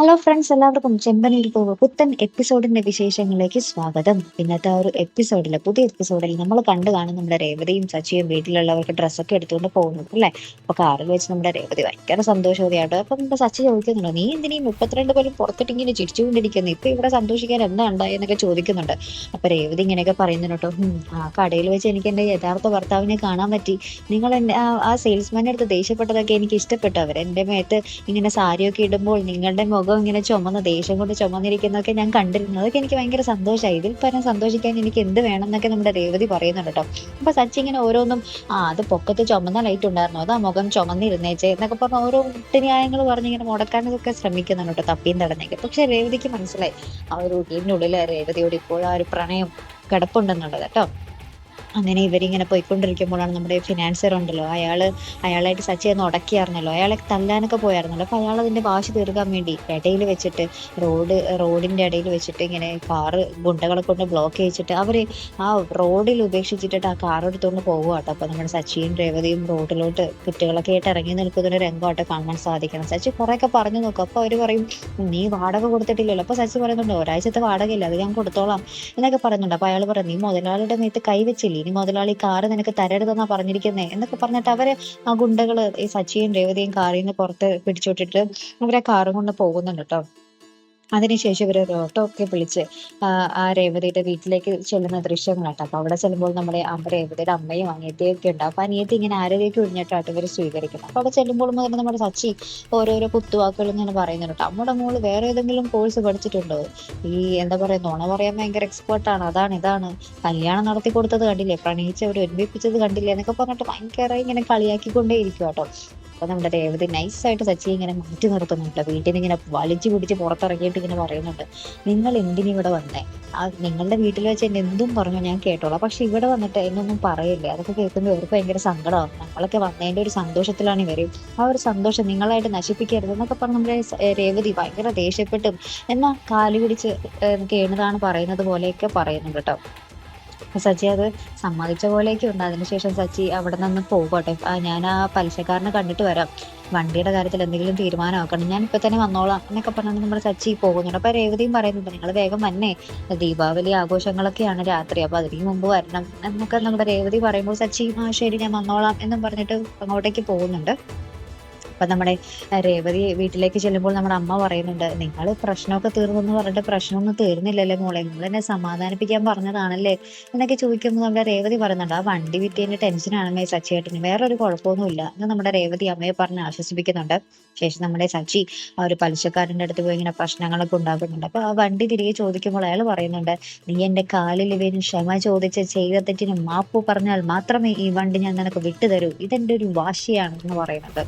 Hello friends എല്ലാവർക്കും ചെമ്പനിൽ പോവ് പുത്തൻ എപ്പിസോഡിന്റെ വിശേഷങ്ങളിലേക്ക് സ്വാഗതം. ഇന്നത്തെ ഒരു എപ്പിസോഡിൽ പുതിയ എപ്പിസോഡിൽ നമ്മൾ കണ്ടു കാണും നമ്മുടെ രേവതിയും സച്ചിയും വീട്ടിലുള്ളവർക്ക് ഡ്രസ്സൊക്കെ എടുത്തുകൊണ്ട് പോകുന്നത് അല്ലേ? അപ്പൊ കാറിൽ വെച്ച് നമ്മുടെ രേവതി ഭയങ്കര സന്തോഷവതിയാട്ടോ. അപ്പൊ നമ്മുടെ സച്ചി ചോദിക്കുന്നുണ്ടോ നീ എന്തിനീ മുപ്പത്തിരണ്ട് പോലും പുറത്തിട്ട് ഇങ്ങനെ ചിരിച്ചുകൊണ്ടിരിക്കുന്നു? ഇപ്പൊ ഇവിടെ സന്തോഷിക്കാൻ എന്താ ഉണ്ടായെന്നൊക്കെ ചോദിക്കുന്നുണ്ട്. അപ്പൊ രേവതി ഇങ്ങനെയൊക്കെ പറയുന്നുണ്ടോ കേട്ടോ. "ഉം, ആ കടയിൽ വെച്ച് എനിക്ക് എന്റെ യഥാർത്ഥ ഭർത്താവിനെ കാണാൻ പറ്റി. നിങ്ങൾ എന്റെ ആ- ആ സെയിൽസ്മാന്റെ അടുത്ത് ദേഷ്യപ്പെട്ടതൊക്കെ എനിക്ക് ഇഷ്ടപ്പെട്ടു. അവർ എന്റെ മേത്ത് ഇങ്ങനെ സാരിയൊക്കെ ഇടുമ്പോൾ നിങ്ങളുടെ മുഖം ഇങ്ങനെ ചുമന്ന് ദേഷ്യം കൊണ്ട് ചുമന്നിരിക്കുന്നതൊക്കെ ഞാൻ കണ്ടിരുന്നു. അതൊക്കെ എനിക്ക് ഭയങ്കര സന്തോഷമായി. ഇതിൽ പരം സന്തോഷിക്കാൻ എനിക്ക് എന്ത് വേണം എന്നൊക്കെ നമ്മുടെ രേവതി പറയുന്നുണ്ട് കേട്ടോ. അപ്പൊ സച്ചി ഇങ്ങനെ ഓരോന്നും ആ അത് പൊക്കത്ത് ചുമന്ന ലൈറ്റ് ഉണ്ടായിരുന്നു? അത് മുഖം ചുമന്നിരുന്നേച്ചേ എന്നൊക്കെ പറഞ്ഞ് ഓരോ ന്യായങ്ങൾ പറഞ്ഞ് ഇങ്ങനെ മുടക്കാനൊക്കെ ശ്രമിക്കുന്നുണ്ട് കേട്ടോ തപ്പിയും തടഞ്ഞൊക്കെ. പക്ഷെ രേവതിക്ക് മനസ്സിലായി ആ ഒരു വീടിനുള്ളിൽ രേവതിയോട് ഇപ്പോഴും ആ ഒരു പ്രണയം കിടപ്പുണ്ടെന്നുള്ളത് കേട്ടോ. അങ്ങനെ ഇവരിങ്ങനെ പോയിക്കൊണ്ടിരിക്കുമ്പോഴാണ് നമ്മുടെ ഫിനാൻസർ ഉണ്ടല്ലോ. അയാൾ അയാളായിട്ട് സച്ചി ഒന്ന് ഉടക്കിയായിരുന്നല്ലോ. അയാളെ തല്ലാനൊക്കെ പോയായിരുന്നല്ലോ. അപ്പോൾ അയാൾ അതിന്റെ വാശി തീർക്കാൻ വേണ്ടി ഇടയിൽ വെച്ചിട്ട് റോഡ് റോഡിന്റെ ഇടയിൽ വെച്ചിട്ട് ഇങ്ങനെ കാറ് ഗുണ്ടകളെ കൊണ്ട് ബ്ലോക്ക് ചെയ്യിച്ചിട്ട് അവർ ആ റോഡിൽ ഉപേക്ഷിച്ചിട്ട് ആ കാർ എടുത്തുകൊണ്ട് പോകുക കേട്ടോ. അപ്പൊ നമ്മുടെ സച്ചിയും രേവതിയും റോഡിലോട്ട് കുറ്റികളൊക്കെ ആയിട്ട് ഇറങ്ങി നിൽക്കുന്ന രംഗമായിട്ട് കാണാൻ സാധിക്കണം. സച്ചി കുറെയൊക്കെ പറഞ്ഞു നോക്കും. അപ്പോൾ അവർ പറയും നീ വാടക കൊടുത്തിട്ടില്ലല്ലോ. അപ്പോൾ സച്ചി പറയുന്നുണ്ട് ഒരാഴ്ചത്തെ വാടകയില്ല അത് ഞാൻ കൊടുത്തോളാം. എന്നൊക്കെ പറയുന്നുണ്ട്. അപ്പോൾ അയാൾ പറയും നീ മുതലാളിയുടെ നേരത്തെ കൈവച്ചില്ലേ? ഇനി മുതലാളി കാറ് നിനക്ക് തരരുതെന്നാ പറഞ്ഞിരിക്കുന്നേ? എന്നൊക്കെ പറഞ്ഞിട്ട് അവരെ ആ ഗുണ്ടകൾ ഈ സച്ചിയും രേവതിയും കാറിൽ നിന്ന് പുറത്ത് പിടിച്ചുവിട്ടിട്ട് അവരെ കാറും കൊണ്ട് പോകുന്നുണ്ട് കേട്ടോ അതിനുശേഷം ഇവരെ ഒരു ഓട്ടോ ഒക്കെ വിളിച്ച് ആ രേവതിയുടെ വീട്ടിലേക്ക് ചെല്ലുന്ന ദൃശ്യങ്ങളാട്ടോ. അപ്പോൾ അവിടെ ചെല്ലുമ്പോൾ നമ്മുടെ രേവതിയുടെ അമ്മയും അനിയത്തിയൊക്കെ ഉണ്ട്. അപ്പൊ അനിയത്തി ഇങ്ങനെ ആരോഗ്യമൊക്കെ ഒഴിഞ്ഞിട്ടായിട്ട് ഇവർ സ്വീകരിക്കുന്നത്. അപ്പോൾ അവിടെ ചെല്ലുമ്പോൾ മുതൽ നമ്മുടെ സച്ചി ഓരോരോ കുത്തുവാക്കുകൾ ഇങ്ങനെ പറയുന്നുണ്ട്. അമ്മയുടെ മോൾ വേറെ ഏതെങ്കിലും കോഴ്സ് പഠിച്ചിട്ടുണ്ടോ? ഈ എന്താ പറയുക നുണ പറയാൻ ഭയങ്കര എക്സ്പേർട്ട് ആണ്. അതാണ് ഇതാണ്. കല്യാണം നടത്തി കൊടുത്തത് കണ്ടില്ലേ? പ്രണയിച്ചവർ ഒരുമിപ്പിച്ചത് കണ്ടില്ലേ? എന്നൊക്കെ പറഞ്ഞിട്ട് ഭയങ്കര ഇങ്ങനെ കളിയാക്കിക്കൊണ്ടേ ഇരിക്കും കേട്ടോ അപ്പൊ നമ്മുടെ രേവതി നൈസായിട്ട് സച്ചി ഇങ്ങനെ മാറ്റി നിർത്തുന്നുണ്ട്. വീട്ടിൽ നിന്ന് ഇങ്ങനെ വലിച്ചു പിടിച്ച് പുറത്തിറങ്ങിയിട്ട് ഇങ്ങനെ പറയുന്നുണ്ട്. നിങ്ങൾ എന്തിനു ഇവിടെ വന്നേ? ആ നിങ്ങളുടെ വീട്ടിൽ വെച്ച് എന്നെ എന്തും പറഞ്ഞു ഞാൻ കേട്ടോളാം. പക്ഷെ ഇവിടെ വന്നിട്ട് എന്നൊന്നും പറയില്ലേ? അതൊക്കെ കേൾക്കുമ്പോൾ ഇവർക്ക് ഭയങ്കര സങ്കടമാണ് നമ്മളൊക്കെ വന്നതിന്റെ ഒരു സന്തോഷത്തിലാണ് ഇവർ. ആ ഒരു സന്തോഷം നിങ്ങളായിട്ട് നശിപ്പിക്കരുത് എന്നൊക്കെ പറഞ്ഞ് നമ്മുടെ രേവതി ഭയങ്കര ദേഷ്യപ്പെട്ടും. എന്നാ കാലുപിടിച്ച് കേണതാണ് പറയുന്നത് പോലെയൊക്കെ പറയുന്നുണ്ട് കേട്ടോ. സച്ചി അത് സമ്മതിച്ച പോലെയൊക്കെ ഉണ്ട്. അതിനുശേഷം സച്ചി അവിടെ നിന്ന് പോകട്ടെ. ഞാൻ ആ പലിശക്കാരനെ കണ്ടിട്ട് വരാം. വണ്ടിയുടെ കാര്യത്തിൽ എന്തെങ്കിലും തീരുമാനമാക്കണം ഞാൻ ഇപ്പൊ തന്നെ വന്നോളാം എന്നൊക്കെ പറഞ്ഞാൽ നമ്മുടെ സച്ചി പോകുന്നുണ്ട്. അപ്പൊ രേവതിയും പറയുന്നുണ്ട് നിങ്ങൾ വേഗം വന്നേ. ദീപാവലി ആഘോഷങ്ങളൊക്കെയാണ് രാത്രി. അപ്പൊ അതിന് മുമ്പ് വരണം. എന്നൊക്കെ നമ്മുടെ രേവതി പറയുമ്പോൾ സച്ചി ആ ശരി ഞാൻ വന്നോളാം എന്നും പറഞ്ഞിട്ട് അങ്ങോട്ടേക്ക് പോകുന്നുണ്ട്. അപ്പൊ നമ്മുടെ രേവതി വീട്ടിലേക്ക് ചെല്ലുമ്പോൾ നമ്മുടെ അമ്മ പറയുന്നുണ്ട് നിങ്ങൾ പ്രശ്നമൊക്കെ തീർന്നു എന്ന് പറഞ്ഞിട്ട് പ്രശ്നമൊന്നും തീർന്നില്ലല്ലേ മോളെ നിങ്ങൾ എന്നെ സമാധാനിപ്പിക്കാൻ പറഞ്ഞതാണല്ലേ? എന്നൊക്കെ ചോദിക്കുമ്പോൾ നമ്മുടെ രേവതി പറയുന്നുണ്ട് ആ വണ്ടി വിറ്റതിന്റെ ടെൻഷനാണല്ലേ വേറെ ഒരു കുഴപ്പമൊന്നുമില്ല. എന്ന് നമ്മുടെ രേവതി അമ്മയെ പറഞ്ഞ് ആശ്വസിപ്പിക്കുന്നുണ്ട്. ശേഷം നമ്മുടെ സച്ചി ആ ഒരു പലിശക്കാരന്റെ അടുത്ത് പോയി ഇങ്ങനെ പ്രശ്നങ്ങളൊക്കെ ഉണ്ടാക്കുന്നുണ്ട്. അപ്പൊ ആ വണ്ടി തിരികെ ചോദിക്കുമ്പോൾ അയാൾ പറയുന്നുണ്ട് നീ എന്റെ കാലിൽ വീണ് ക്ഷമ ചോദിച്ച് ചെയ്ത തെറ്റിന് മാപ്പ് പറഞ്ഞാൽ മാത്രമേ ഈ വണ്ടി ഞാൻ നിനക്ക് വിട്ടുതരൂ. ഇതെന്റെ ഒരു വാശിയാണ് എന്ന് പറയുന്നുണ്ട്.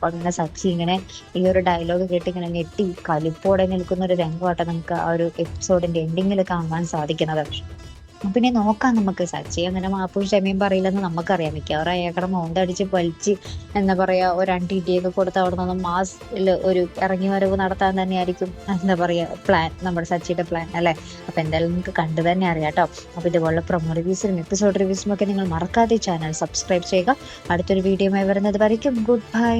അപ്പൊ അങ്ങനെ സച്ചി ഇങ്ങനെ ഈ ഒരു ഡയലോഗ് കേട്ട് ഇങ്ങനെ ഞെട്ടി. കലിപ്പോടെ നിൽക്കുന്ന ഒരു രംഗമായിട്ട് നമുക്ക് ആ ഒരു എപ്പിസോഡിന്റെ എൻഡിങ്ങിൽ കാണാൻ സാധിക്കുന്നത്. പിന്നെ നോക്കാം നമുക്ക്. സച്ചി അങ്ങനെ മാപ്പും ക്ഷമയും പറയില്ലെന്ന് നമുക്കറിയാം. മിക്കവാറും അയാളുടെ മോന്തടിച്ച് വലിച്ച് എന്താ പറയാ ഒരു ഒക്കെ കൊടുത്ത് അവിടെ നിന്ന് മാസിൽ ഒരു ഇറങ്ങി വരവ് നടത്താൻ തന്നെയായിരിക്കും എന്താ പറയാ പ്ലാൻ നമ്മുടെ സച്ചിയുടെ പ്ലാൻ അല്ലെ? അപ്പൊ എന്തായാലും നിങ്ങൾക്ക് കണ്ടു തന്നെ അറിയാം കേട്ടോ അപ്പൊ ഇതുപോലുള്ള പ്രൊമോ റിവ്യൂസിനും എപ്പിസോഡ് റിവ്യൂസിനും ഒക്കെ നിങ്ങൾ മറക്കാതെ ചാനൽ സബ്സ്ക്രൈബ് ചെയ്യുക. അടുത്തൊരു വീഡിയോയുമായി വരുന്നത് വരയ്ക്കും. Good bye